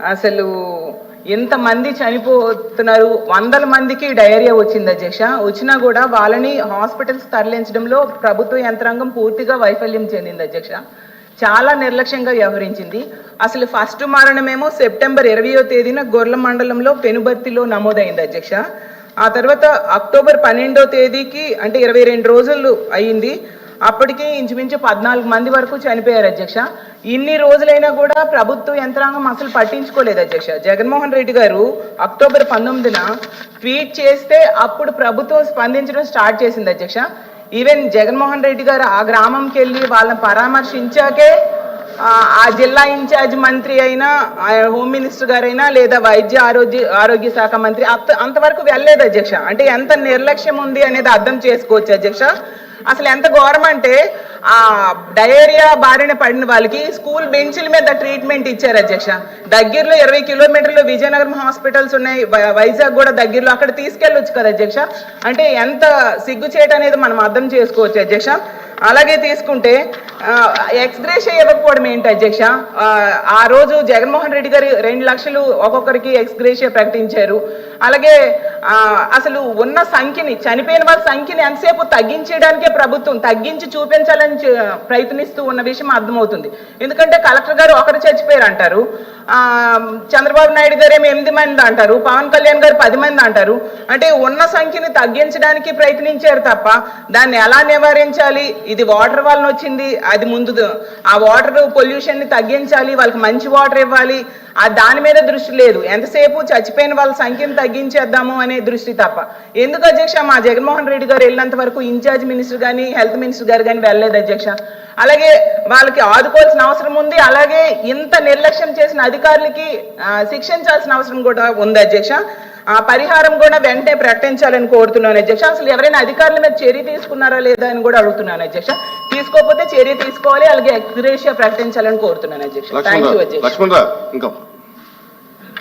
అసలు ఎంతమంది చనిపోతున్నారు? వందల మందికి డయేరియా వచ్చింది అధ్యక్ష. వచ్చినా కూడా వాళ్ళని హాస్పిటల్స్ తరలించడంలో ప్రభుత్వ యంత్రాంగం పూర్తిగా వైఫల్యం చెందింది అధ్యక్ష. చాలా నిర్లక్ష్యంగా వ్యవహరించింది. అసలు ఫస్ట్ మరణమేమో సెప్టెంబర్ ఇరవయో తేదీన గొర్ల మండలంలో పెనుబర్తిలో నమోదైంది అధ్యక్ష. ఆ తర్వాత అక్టోబర్ పన్నెండో తేదీకి అంటే ఇరవై రెండు రోజులు అయ్యింది అప్పటికి ఇంచుమించు పద్నాలుగు మంది వరకు చనిపోయారు అధ్యక్ష. ఇన్ని రోజులైనా కూడా ప్రభుత్వ యంత్రాంగం అసలు పట్టించుకోలేదు అధ్యక్ష. జగన్మోహన్ రెడ్డి గారు అక్టోబర్ పంతొమ్మిదిన ట్వీట్ చేస్తే అప్పుడు ప్రభుత్వం స్పందించడం స్టార్ట్ చేసింది అధ్యక్ష. ఈవెన్ జగన్మోహన్ రెడ్డి గారు ఆ గ్రామంకి వెళ్ళి వాళ్ళని పరామర్శించాకే ఆ జిల్లా ఇన్ఛార్జ్ మంత్రి అయినా ఆ హోమ్ మినిస్టర్ గారైనా లేదా వైద్య ఆరోగ్య ఆరోగ్య శాఖ మంత్రి అంత అంతవరకు వెళ్ళలేదు అధ్యక్ష. అంటే ఎంత నిర్లక్ష్యం ఉంది అనేది అర్థం చేసుకోవచ్చు అధ్యక్ష. అసలు ఎంత ఘోరం అంటే ఆ డయేరియా బారిన పడిన వాళ్ళకి స్కూల్ బెంచ్ల మీద ట్రీట్మెంట్ ఇచ్చారు అధ్యక్ష. దగ్గరలో ఇరవై కిలోమీటర్లు విజయనగరం హాస్పిటల్స్ ఉన్నాయి. వైజాగ్ కూడా దగ్గరలో. అక్కడ తీసుకెళ్ళొచ్చు కదా అధ్యక్ష? అంటే ఎంత సిగ్గు చేయటం అనేది మనం అర్థం చేసుకోవచ్చు అధ్యక్ష. అలాగే తీసుకుంటే ఎక్స్గ్రేషియా ఇవ్వకపోవడం ఏంటి అధ్యక్ష? ఆ, రోజు జగన్మోహన్ రెడ్డి గారు రెండు లక్షలు ఒక్కొక్కరికి ఎక్స్గ్రేషియా ప్రకటించారు. అలాగే అసలు ఉన్న సంఖ్యని చనిపోయిన వాళ్ళ సంఖ్యని ఎంతసేపు తగ్గించడానికే ప్రభుత్వం తగ్గించి చూపించాలని చే- uh, ప్రయత్నిస్తూ ఉన్న విషయం అర్థమవుతుంది. ఎందుకంటే కలెక్టర్ గారు ఒకరు చచ్చిపోయారు అంటారు చంద్రబాబు నాయుడు గారు ఏమో ఎనిమిది మంది అంటారు. పవన్ కళ్యాణ్ గారు పది మంది అంటారు. అంటే ఉన్న సంఖ్యని తగ్గించడానికి ప్రయత్నించారు తప్ప దాన్ని ఎలా నివారించాలి? ఇది వాటర్ వలన వచ్చింది. అది ముందు ఆ వాటర్ పొల్యూషన్ని తగ్గించాలి. వాళ్ళకి మంచి వాటర్ ఇవ్వాలి. ఆ దాని మీద దృష్టి లేదు. ఎంతసేపు చచ్చిపోయిన వాళ్ళ సంఖ్యను తగ్గించేద్దాము అనే దృష్టి తప్ప. ఎందుకు అధ్యక్ష మా జగన్మోహన్ రెడ్డి గారు వెళ్ళినంత వరకు ఇన్ఛార్జ్ మినిస్టర్ కానీ హెల్త్ మినిస్టర్ గారు కానీ వెళ్ళలేదు అధ్యక్ష. అలాగే వాళ్ళకి ఆదుకోవాల్సిన అవసరం ఉంది. అలాగే ఇంత నిర్లక్ష్యం చేసిన అధికారులకి శిక్షించాల్సిన అవసరం కూడా ఉంది అధ్యక్ష. ఆ పరిహారం కూడా వెంటనే ప్రకటించాలని కోరుతున్నాను అధ్యక్ష. అసలు ఎవరైనా అధికారుల మీద చర్య తీసుకున్నారా లేదా అని కూడా అడుగుతున్నాను అధ్యక్ష. తీసుకోకపోతే చర్య తీసుకోవాలి అలాగే ఎక్స్గ్రేషియా ప్రకటించాలని కోరుతున్నాను అధ్యక్ష. థ్యాంక్ యూ అధ్యక్ష.